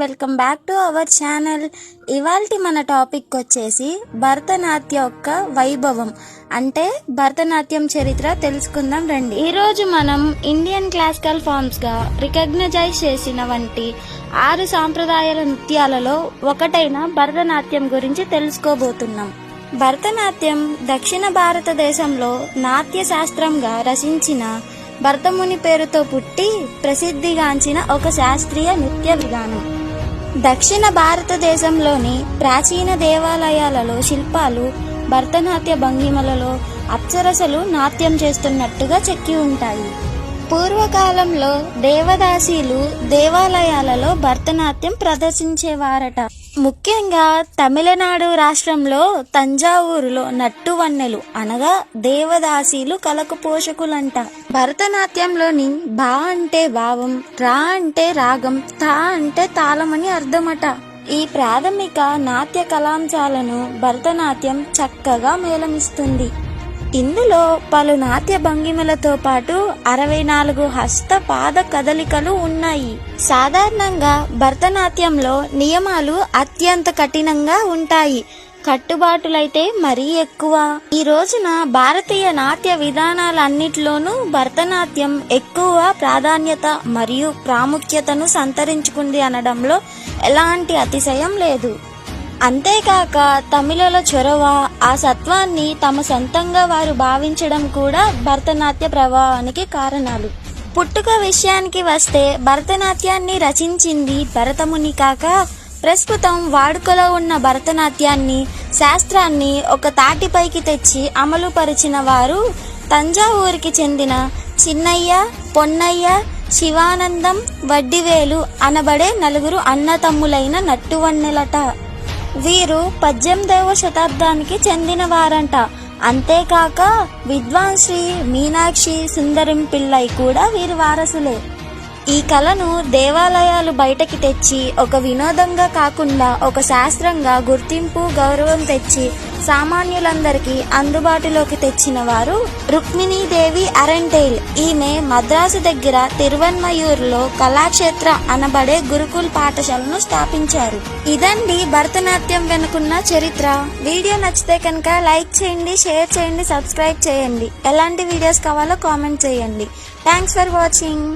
Welcome back to our channel. ఇవాల్టి మన topic వచ్చేసి భరతనాట్య యొక్క వైభవం. అంటే భరతనాట్యం చరిత్ర తెలుసుకుందాం రండి. ఈ రోజు మనం ఇండియన్ క్లాసికల్ ఫార్మ్స్గా రికగ్నైజ్ చేసిన వంటి ఆరు సాంప్రదాయాల నృత్యాలలో ఒకటైన భరతనాట్యం గురించి తెలుసుకోబోతున్నాం. భరతనాట్యం దక్షిణ భారతదేశంలో నాట్య శాస్త్రంగా రచించిన భరతముని పేరుతో పుట్టి ప్రసిద్ధిగాంచిన ఒక శాస్త్రీయ నృత్య విధానం. దక్షిణ భారతదేశంలోని ప్రాచీన దేవాలయాలలో శిల్పాలు భరతనాట్య భంగిమలలో అప్సరసలు నాట్యం చేస్తున్నట్టుగా చెక్కి ఉంటాయి. పూర్వకాలంలో దేవదాసీలు దేవాలయాలలో భరతనాట్యం ప్రదర్శించేవారట. ముఖ్యంగా తమిళనాడు రాష్ట్రంలో తంజావూరులో నట్టువన్నెలు అనగా దేవదాసీలు కలకు పోషకులంట. భరతనాట్యంలోని బా అంటే భావం రా అంటే రాగం తా అంటే తాళమని అర్థమట. ఈ ప్రాథమిక నాట్య కళాంశాలను భరతనాట్యం చక్కగా మేళమిస్తుంది. ఇందులో పలు నాట్య భంగిమలతో పాటు అరవై నాలుగు హస్త పాద కదలికలు ఉన్నాయి. సాధారణంగా భరతనాట్యంలో నియమాలు అత్యంత కఠినంగా ఉంటాయి. కట్టుబాటులైతే మరీ ఎక్కువ. ఈ రోజున భారతీయ నాట్య విధానాలన్నిటిలోనూ భరతనాట్యం ఎక్కువ ప్రాధాన్యత మరియు ప్రాముఖ్యతను సంతరించుకుంది అనడంలో ఎలాంటి అతిశయం లేదు. అంతేకాక తమిళలో చొరవ ఆ సత్వాన్ని తమ సొంతంగా వారు భావించడం కూడా భరతనాట్య ప్రభావానికి కారణాలు. పుట్టుక విషయానికి వస్తే భరతనాట్యాన్ని రచించింది భరతముని కాక ప్రస్తుతం వాడుకలో ఉన్న భరతనాట్యాన్ని శాస్త్రాన్ని ఒక తాటిపైకి తెచ్చి అమలుపరిచిన వారు తంజావూరుకి చెందిన చిన్నయ్య పొన్నయ్య శివానందం వడ్డివేలు అనబడే నలుగురు అన్నతమ్ములైన నట్టువన్నెలట. వీరు పద్దెనిమిదవ శతాబ్దానికి చెందిన వారంట అంతేకాక విద్వాన్ శ్రీ మీనాక్షి సుందరం పిల్లై కూడా వీరి వారసులే. ఈ కళను దేవాలయాలు బయటకి తెచ్చి ఒక వినోదంగా కాకుండా ఒక శాస్త్రంగా గుర్తింపు గౌరవం తెచ్చి సామాన్యులందరికీ అందుబాటులోకి తెచ్చిన వారు రుక్మిణీదేవి అరంటేల్. ఈమె మద్రాసు దగ్గర తిరువన్మయూరులో కళాక్షేత్ర అనబడే గురుకుల్ పాఠశాలను స్థాపించారు. ఇదండి భరతనాట్యం వెనుకున్న చరిత్ర. వీడియో నచ్చితే కనుక లైక్ చేయండి షేర్ చేయండి సబ్స్క్రైబ్ చేయండి. ఎలాంటి వీడియోస్ కావాలో కామెంట్ చేయండి. Thanks for watching.